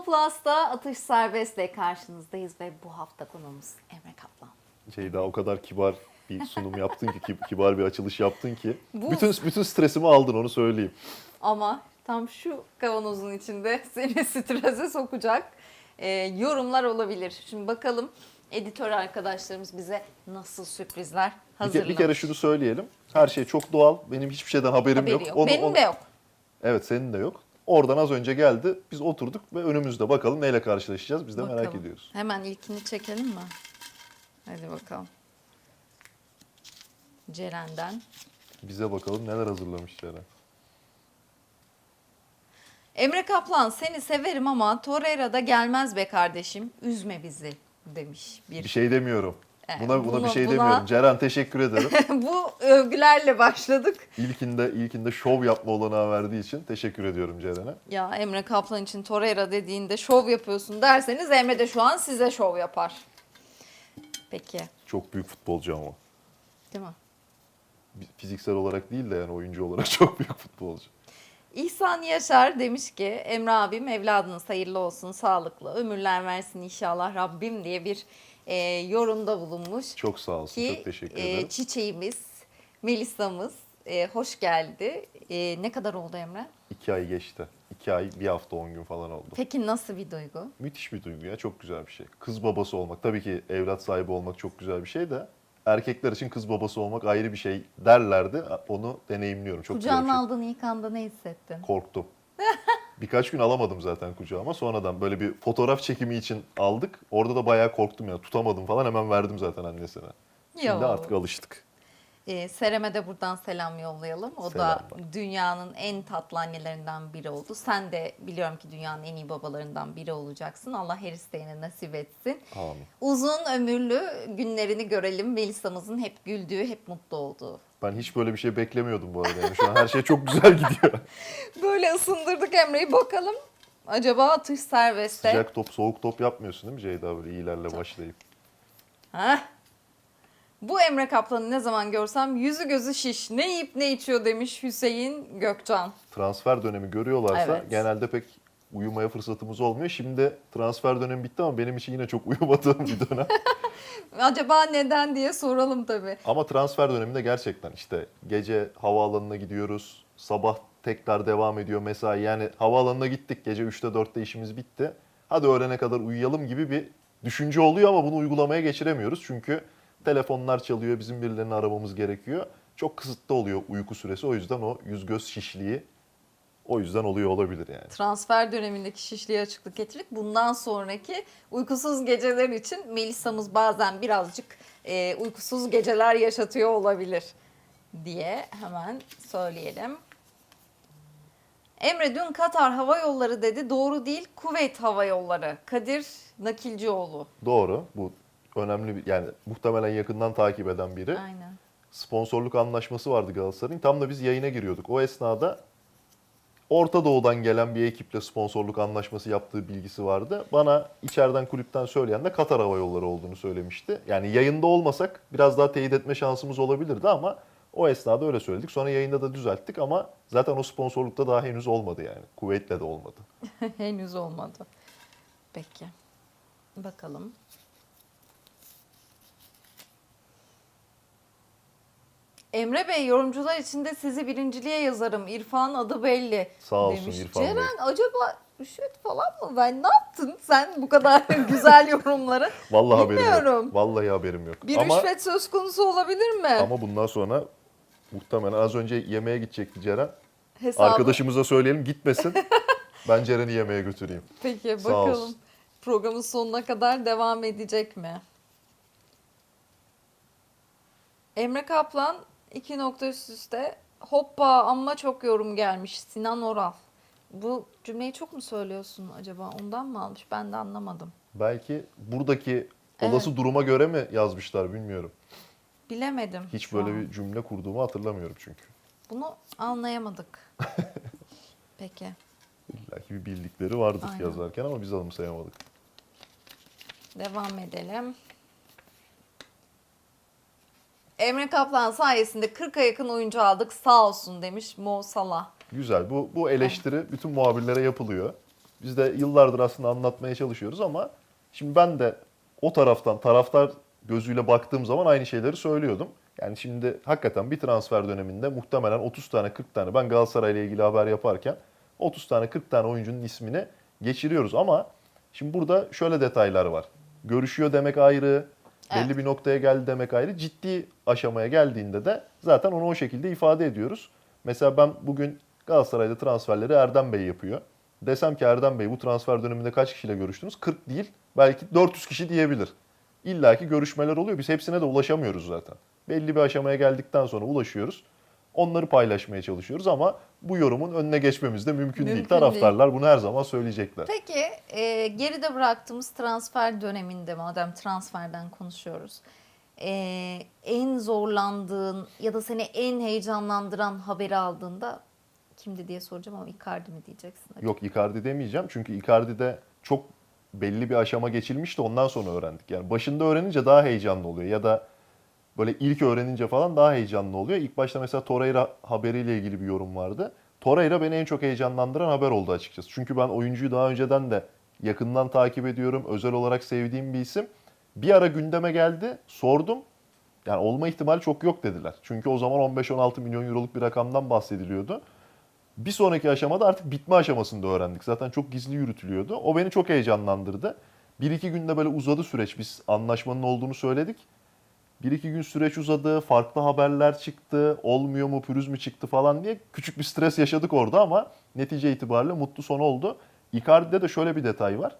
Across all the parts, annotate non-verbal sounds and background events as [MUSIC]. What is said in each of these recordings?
Mo Plus'ta atış serbestle karşınızdayız ve bu hafta konuğumuz Emre Kaplan. Daha o kadar kibar bir sunum yaptın ki, ki- kibar bir açılış yaptın ki. Bu- Bütün bütün stresimi aldın onu söyleyeyim. Ama tam şu kavanozun içinde [LAUGHS] seni strese sokacak e, yorumlar olabilir. Şimdi bakalım editör arkadaşlarımız bize nasıl sürprizler Bir, hazırlamış. bir kere şunu söyleyelim. Her şey çok doğal. Benim hiçbir şeyden haberim Haberi yok. yok. Onu- Benim onu- de yok. Evet senin de yok. Oradan az önce geldi. Biz oturduk ve önümüzde bakalım neyle karşılaşacağız. Biz de merak Bakalım. ediyoruz. Hemen ilkini çekelim mi? Hadi bakalım. Ceren'den. Bize bakalım neler hazırlamış Ceren. Emre Kaplan seni severim ama Torreira'da gelmez be kardeşim. Üzme bizi demiş bir. Bir şey demiyorum. [LAUGHS] Buna buna bunu- bir şey buna- demiyorum. Ceren teşekkür ederim. [LAUGHS] Bu övgülerle başladık. İlkinde ilkinde şov yapma olanağı verdiği için teşekkür ediyorum Ceren'e. Ya Emre Kaplan için Torreira dediğinde şov yapıyorsun derseniz Emre de şu an size şov yapar. Peki. Çok büyük futbolcu ama. Değil mi? Fiziksel olarak değil de yani oyuncu olarak [LAUGHS] çok büyük futbolcu. İhsan Yaşar demiş ki Emre abim evladınız hayırlı olsun, sağlıklı, ömürler versin inşallah Rabbim diye bir e, yorumda bulunmuş. Çok sağ olsun. Ki çok teşekkür e, ederim. çiçeğimiz, Melisa'mız e, hoş geldi. E, ne kadar oldu Emre? İki ay geçti. İki ay, bir hafta, on gün falan oldu. Peki nasıl bir duygu? Müthiş bir duygu ya. Çok güzel bir şey. Kız babası olmak. Tabii ki evlat sahibi olmak çok güzel bir şey de. Erkekler için kız babası olmak ayrı bir şey derlerdi. Onu deneyimliyorum. Çok Kucağına aldığın ilk anda ne hissettin? Korktum. [LAUGHS] Birkaç gün alamadım zaten kucağıma. Sonradan böyle bir fotoğraf çekimi için aldık. Orada da bayağı korktum ya. Tutamadım falan. Hemen verdim zaten annesine. Şimdi Yo. artık alıştık. E, Serem'e de buradan selam yollayalım. O da Selamlar. dünyanın en tatlı annelerinden biri oldu. Sen de biliyorum ki dünyanın en iyi babalarından biri olacaksın. Allah her isteğine nasip etsin. Amin. Uzun ömürlü günlerini görelim. Melisa'mızın hep güldüğü, hep mutlu olduğu. Ben hiç böyle bir şey beklemiyordum bu arada. Yani şu an her şey çok güzel gidiyor. [LAUGHS] Böyle ısındırdık Emre'yi bakalım. Acaba atış serbestte. Sıcak top, soğuk top yapmıyorsun değil mi Ceyda böyle iyilerle başlayıp? Heh. Bu Emre Kaplan'ı ne zaman görsem yüzü gözü şiş. Ne yiyip ne içiyor demiş Hüseyin Gökcan. transfer dönemi görüyorlarsa Evet. genelde pek uyumaya fırsatımız olmuyor. Şimdi transfer dönemi bitti ama benim için yine çok [LAUGHS] uyumadığım bir dönem. [LAUGHS] Acaba neden diye soralım tabii. ama transfer döneminde gerçekten işte gece havaalanına gidiyoruz. Sabah tekrar devam ediyor mesai. Yani havaalanına gittik gece 3'te 4'te işimiz bitti. Hadi öğlene kadar uyuyalım gibi bir düşünce oluyor ama bunu uygulamaya geçiremiyoruz. Çünkü telefonlar çalıyor, bizim birilerini aramamız gerekiyor. Çok kısıtlı oluyor uyku süresi. O yüzden o yüz göz şişliği o yüzden oluyor olabilir yani. Transfer dönemindeki şişliğe açıklık getirdik. Bundan sonraki uykusuz geceler için Melisa'mız bazen birazcık e, uykusuz geceler yaşatıyor olabilir diye hemen söyleyelim. Emre dün Katar Hava Yolları dedi. Doğru değil. Kuveyt Hava Yolları. Kadir Nakilcioğlu. Doğru. Bu önemli bir yani muhtemelen yakından takip eden biri. Aynen. Sponsorluk anlaşması vardı Galatasaray'ın. Tam da biz yayına giriyorduk. O esnada Orta Doğu'dan gelen bir ekiple sponsorluk anlaşması yaptığı bilgisi vardı. Bana içeriden kulüpten söyleyen de Katar Hava Yolları olduğunu söylemişti. Yani yayında olmasak biraz daha teyit etme şansımız olabilirdi ama o esnada öyle söyledik. Sonra yayında da düzelttik ama zaten o sponsorlukta daha henüz olmadı yani. Kuveyt'le de olmadı. [LAUGHS] Henüz olmadı. Peki. Bakalım. Emre Bey yorumcular içinde sizi birinciliğe yazarım. İrfan adı belli. Sağ olsun demiş. İrfan Bey. Ceren acaba rüşvet falan mı? Ben ne yaptın sen bu kadar [LAUGHS] güzel yorumları? Vallahi haberim Bilmiyorum. yok. Vallahi haberim yok. Bir ama, rüşvet söz konusu olabilir mi? ama bundan sonra muhtemelen az önce yemeğe gidecekti Ceren. Hesabı- Arkadaşımıza söyleyelim gitmesin. [LAUGHS] ben Ceren'i yemeğe götüreyim. Peki Sağ bakalım. olsun. Programın sonuna kadar devam edecek mi? Emre Kaplan iki nokta üst üste hoppa amma çok yorum gelmiş Sinan Oral. Bu cümleyi çok mu söylüyorsun acaba ondan mı almış ben de anlamadım. Belki buradaki olası duruma göre mi yazmışlar bilmiyorum. Bilemedim. Hiç böyle an. bir cümle kurduğumu hatırlamıyorum çünkü. Bunu anlayamadık. [LAUGHS] Peki. İlla ki bir bildikleri vardır Aynen. yazarken ama biz anımsayamadık. Devam edelim. Emre Kaplan sayesinde 40'a yakın oyuncu aldık sağ olsun demiş Mo Salah. Güzel. Bu bu eleştiri bütün muhabirlere yapılıyor. Biz de yıllardır aslında anlatmaya çalışıyoruz ama şimdi ben de o taraftan taraftar gözüyle baktığım zaman aynı şeyleri söylüyordum. Yani şimdi hakikaten bir transfer döneminde muhtemelen 30 tane 40 tane ben Galatasaray ile ilgili haber yaparken 30 tane 40 tane oyuncunun ismini geçiriyoruz ama şimdi burada şöyle detaylar var. Görüşüyor demek ayrı, belli Evet. bir noktaya geldi demek ayrı. Ciddi aşamaya geldiğinde de zaten onu o şekilde ifade ediyoruz. Mesela ben bugün Galatasaray'da transferleri Erdem Bey yapıyor. Desem ki Erdem Bey bu transfer döneminde kaç kişiyle görüştünüz? 40 değil, belki 400 kişi diyebilir. İlla ki görüşmeler oluyor. Biz hepsine de ulaşamıyoruz zaten. Belli bir aşamaya geldikten sonra ulaşıyoruz. Onları paylaşmaya çalışıyoruz ama bu yorumun önüne geçmemiz de mümkün, değil. Mümkün Taraftarlar bunu her zaman söyleyecekler. Peki e, geride bıraktığımız transfer döneminde madem transferden konuşuyoruz. e, en zorlandığın ya da seni en heyecanlandıran haberi aldığında kimdi diye soracağım ama Icardi mi diyeceksin? Yok Icardi demeyeceğim çünkü Icardi'de çok belli bir aşama geçilmişti ondan sonra öğrendik. Yani başında öğrenince daha heyecanlı oluyor ya da böyle ilk öğrenince falan daha heyecanlı oluyor. İlk başta mesela Torreira haberiyle ilgili bir yorum vardı. Torreira beni en çok heyecanlandıran haber oldu açıkçası. Çünkü ben oyuncuyu daha önceden de yakından takip ediyorum. Özel olarak sevdiğim bir isim. Bir ara gündeme geldi, sordum. Yani olma ihtimali çok yok dediler. Çünkü o zaman 15-16 milyon euroluk bir rakamdan bahsediliyordu. Bir sonraki aşamada artık bitme aşamasında öğrendik. Zaten çok gizli yürütülüyordu. O beni çok heyecanlandırdı. Bir iki günde böyle uzadı süreç. Biz anlaşmanın olduğunu söyledik. Bir iki gün süreç uzadı, farklı haberler çıktı, olmuyor mu, pürüz mü çıktı falan diye küçük bir stres yaşadık orada ama netice itibariyle mutlu son oldu. Icardi'de de şöyle bir detay var.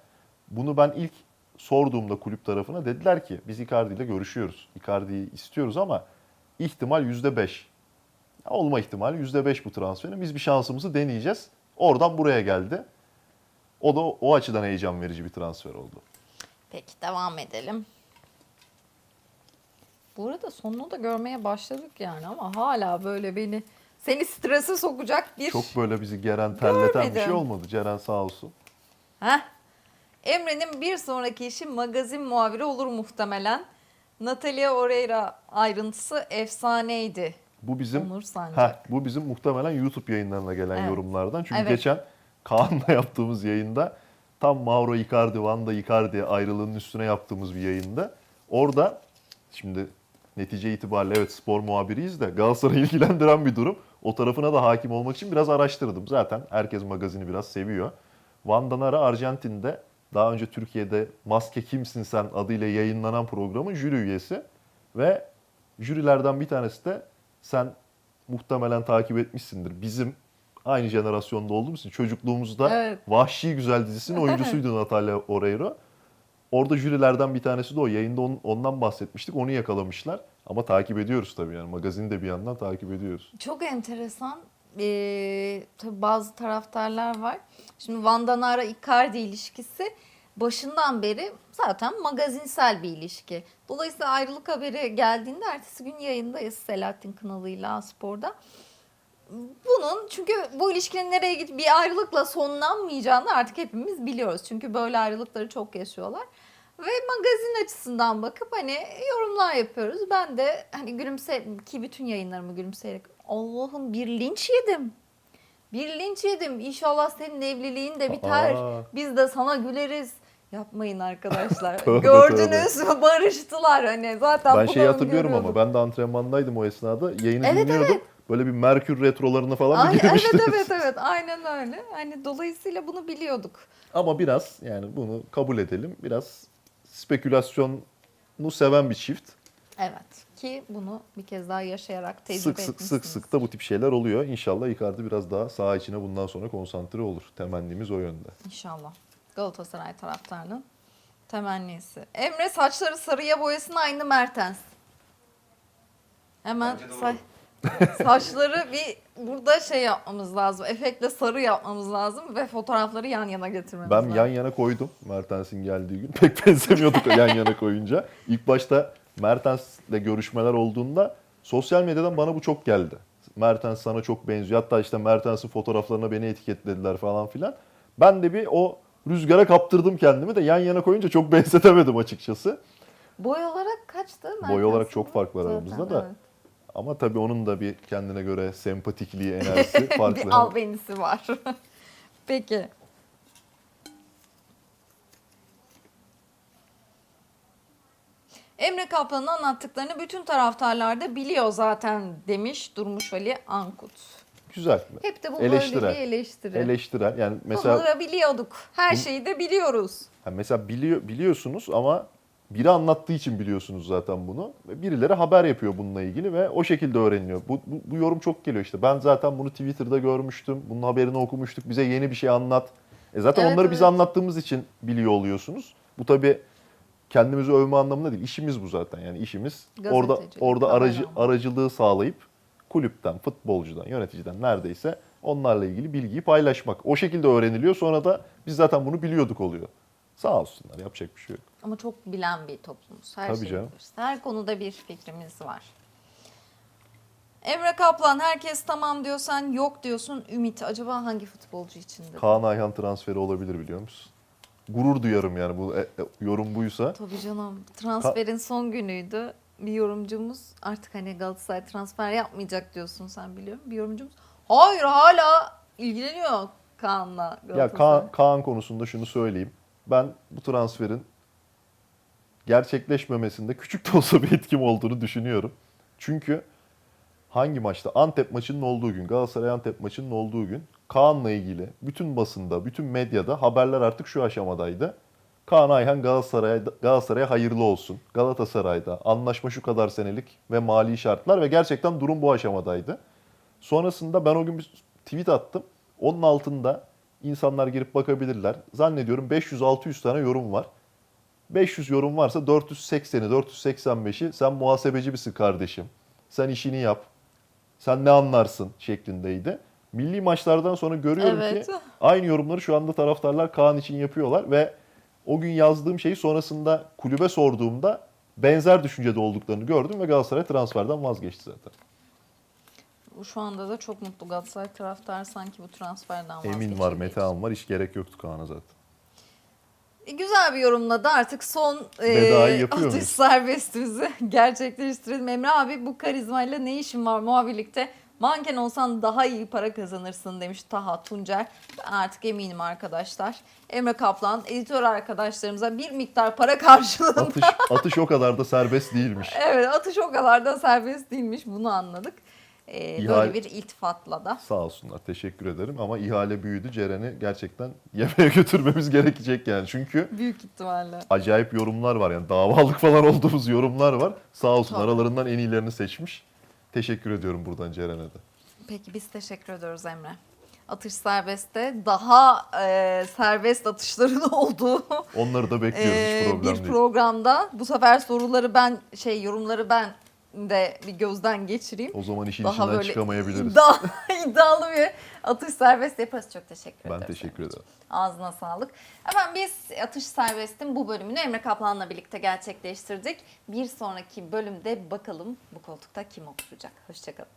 Bunu ben ilk sorduğumda kulüp tarafına dediler ki biz Icardi ile görüşüyoruz. Icardi'yi istiyoruz ama ihtimal %5. Olma ihtimali %5 bu transferin. Biz bir şansımızı deneyeceğiz. Oradan buraya geldi. O da o açıdan heyecan verici bir transfer oldu. Peki devam edelim. Bu arada sonunu da görmeye başladık yani ama hala böyle beni seni strese sokacak bir Çok böyle bizi geren, terleten bir şey Görmedim. olmadı. Ceren sağ olsun. Heh. Emre'nin bir sonraki işi magazin muhabiri olur muhtemelen. Natalia Oreira ayrıntısı efsaneydi. Bu bizim Onur Sancak. Heh, bu bizim muhtemelen YouTube yayınlarına gelen Evet. yorumlardan. Çünkü Evet. geçen Kaan'la [LAUGHS] yaptığımız yayında tam Mauro Icardi, Vanda Icardi ayrılığının üstüne yaptığımız bir yayında. Orada şimdi netice itibariyle evet spor muhabiriyiz de Galatasaray'ı [LAUGHS] ilgilendiren bir durum. O tarafına da hakim olmak için biraz araştırdım. Zaten herkes magazini biraz seviyor. Vanda Nara Arjantin'de daha önce Türkiye'de Maske Kimsin Sen adıyla yayınlanan programın jüri üyesi. Ve jürilerden bir tanesi de sen muhtemelen takip etmişsindir. Bizim aynı jenerasyonda olduğumuz için çocukluğumuzda Evet. Vahşi Güzel dizisinin [LAUGHS] oyuncusuydu Natalia Oreiro. Orada jürilerden bir tanesi de o. Yayında on- ondan bahsetmiştik. Onu yakalamışlar. Ama takip ediyoruz tabii yani. Magazini de bir yandan takip ediyoruz. Çok enteresan. Ee, tabii bazı taraftarlar var. Şimdi Vanda Nara Icardi ilişkisi başından beri zaten magazinsel bir ilişki. Dolayısıyla ayrılık haberi geldiğinde ertesi gün yayındayız Selahattin Kınalı'yla Spor'da. Bunun çünkü bu ilişkinin nereye gidip bir ayrılıkla sonlanmayacağını artık hepimiz biliyoruz. Çünkü böyle ayrılıkları çok yaşıyorlar. Ve magazin açısından bakıp hani yorumlar yapıyoruz. Ben de hani gülümse ki bütün yayınlarımı gülümseyerek Allah'ım bir linç yedim. Bir linç yedim. İnşallah senin evliliğin de biter. Aa. Biz de sana güleriz. Yapmayın arkadaşlar. [LAUGHS] Tövbe, Gördünüz mü? Barıştılar hani. Zaten ben şeyi hatırlıyorum ama ben de antrenmandaydım o esnada. Yayını Evet, dinliyordum. evet. Böyle bir Merkür retrolarına falan Ay, bir evet girmiştiniz. evet evet aynen öyle. Hani dolayısıyla bunu biliyorduk. Ama biraz yani bunu kabul edelim. Biraz spekülasyonu seven bir çift. Evet ki bunu bir kez daha yaşayarak tecrübe Sık sık sık etmişsiniz. sık da bu tip şeyler oluyor. İnşallah Icardi biraz daha saha içine bundan sonra konsantre olur. Temennimiz o yönde. İnşallah. Galatasaray taraftarının temennisi. Emre saçları sarıya boyasın aynı Mertens. Hemen say- saçları bir burada şey yapmamız lazım. Efektle sarı yapmamız lazım ve fotoğrafları yan yana getirmemiz Ben lazım. yan yana koydum Mertens'in geldiği gün. [LAUGHS] Pek benzemiyorduk yan yana koyunca. İlk başta Mertens'le görüşmeler olduğunda sosyal medyadan bana bu çok geldi. Mertens sana çok benziyor. Hatta işte Mertens'in fotoğraflarına beni etiketlediler falan filan. Ben de bir o rüzgara kaptırdım kendimi de yan yana koyunca çok [LAUGHS] benzetemedim açıkçası. Boy olarak kaçtı? Boy Mertens'in? olarak çok fark var Zaten, aramızda da. evet. Ama tabii onun da bir kendine göre sempatikliği, enerjisi [LAUGHS] farklı. bir albenisi var. [LAUGHS] Peki. Emre Kaplan'ın anlattıklarını bütün taraftarlar da biliyor zaten demiş Durmuş Ali Ankut. Güzel. mi? Hep de bu eleştirel. böyle bir Yani mesela biliyorduk. Her şeyi de biliyoruz. Ha mesela biliyor, biliyorsunuz ama biri anlattığı için biliyorsunuz zaten bunu. Birileri haber yapıyor bununla ilgili ve o şekilde öğreniliyor. Bu, bu, bu yorum çok geliyor işte. Ben zaten bunu Twitter'da görmüştüm. Bunun haberini okumuştuk. Bize yeni bir şey anlat. E zaten Evet, onları biz evet. anlattığımız için biliyor oluyorsunuz. Bu tabii kendimizi övme anlamında değil. İşimiz bu zaten. Yani işimiz orada orada aracı aracılığı sağlayıp kulüpten, futbolcudan, yöneticiden neredeyse onlarla ilgili bilgiyi paylaşmak. O şekilde öğreniliyor. Sonra da biz zaten bunu biliyorduk oluyor. Sağ olsunlar. Yapacak bir şey yok. Ama çok bilen bir toplumuz. Her Tabii şeyi canım. biliriz. Her konuda bir fikrimiz var. Emre Kaplan herkes tamam diyorsan yok diyorsun. Ümit acaba hangi futbolcu içinde? Kaan Ayhan transferi olabilir biliyor musun? Gurur duyarım yani bu e, e, yorum buysa. Tabii canım. Transferin son günüydü. Bir yorumcumuz artık hani Galatasaray transfer yapmayacak diyorsun sen biliyor musun? Bir yorumcumuz hayır hala ilgileniyor Kaan'la Ya Galatasaray. Kaan, Kaan konusunda şunu söyleyeyim. Ben bu transferin gerçekleşmemesinde küçük de olsa bir etkim olduğunu düşünüyorum. Çünkü hangi maçta? Antep maçının olduğu gün, Galatasaray Antep maçının olduğu gün Kaan'la ilgili bütün basında, bütün medyada haberler artık şu aşamadaydı. Kaan Ayhan Galatasaray'a Galatasaray'a hayırlı olsun. Galatasaray'da anlaşma şu kadar senelik ve mali şartlar ve gerçekten durum bu aşamadaydı. Sonrasında ben o gün bir tweet attım. Onun altında insanlar girip bakabilirler. Zannediyorum 500-600 tane yorum var. 500 yorum varsa 480'i, 485'i sen muhasebeci misin kardeşim? Sen işini yap. Sen ne anlarsın şeklindeydi. Milli maçlardan sonra görüyorum Evet. ki [LAUGHS] aynı yorumları şu anda taraftarlar Kaan için yapıyorlar ve o gün yazdığım şeyi sonrasında kulübe sorduğumda benzer düşüncede olduklarını gördüm ve Galatasaray transferden vazgeçti zaten. Şu anda da çok mutlu Galatasaray taraftarı sanki bu transferden vazgeçildiği Emin var, için. Mete Han var. Hiç gerek yoktu Kaan'a zaten. E, Güzel bir yorumla da artık son Vedayı e, yapıyor atış muyuz? serbestimizi [LAUGHS] gerçekleştirelim. Emre abi bu karizmayla ne işin var muhabirlikte? Manken olsan daha iyi para kazanırsın demiş Taha Tuncer. Ben artık eminim arkadaşlar. Emre Kaplan editör arkadaşlarımıza bir miktar para karşılığında Atış, atış o kadar da serbest değilmiş. [LAUGHS] evet atış o kadar da serbest değilmiş bunu anladık. E, İhale- Böyle bir iltifatla da. Sağ olsunlar. Teşekkür ederim ama ihale büyüdü. Ceren'i gerçekten [LAUGHS] yemeğe götürmemiz gerekecek yani. Çünkü Büyük ihtimalle. acayip yorumlar var yani davalık falan [LAUGHS] olduğumuz yorumlar var. Sağ olsun Tabii. aralarından en iyilerini seçmiş. Teşekkür ediyorum buradan Ceren'e de. Peki biz teşekkür ediyoruz Emre. Atış serbestte daha e, serbest atışların [LAUGHS] olduğu Onları da bekliyoruz e, hiç problem bir değil. programda. Bu sefer soruları ben şey yorumları ben de bir gözden geçireyim. O zaman işin Daha içinden çıkamayabiliriz. iddia- [LAUGHS] iddialı bir atış serbest yaparız. Çok teşekkür Ben ederiz. teşekkür ederim. Ağzına sağlık. Hemen biz Atış Serbest'in bu bölümünü Emre Kaplan'la birlikte gerçekleştirdik. Bir sonraki bölümde bakalım bu koltukta kim oturacak. Hoşçakalın.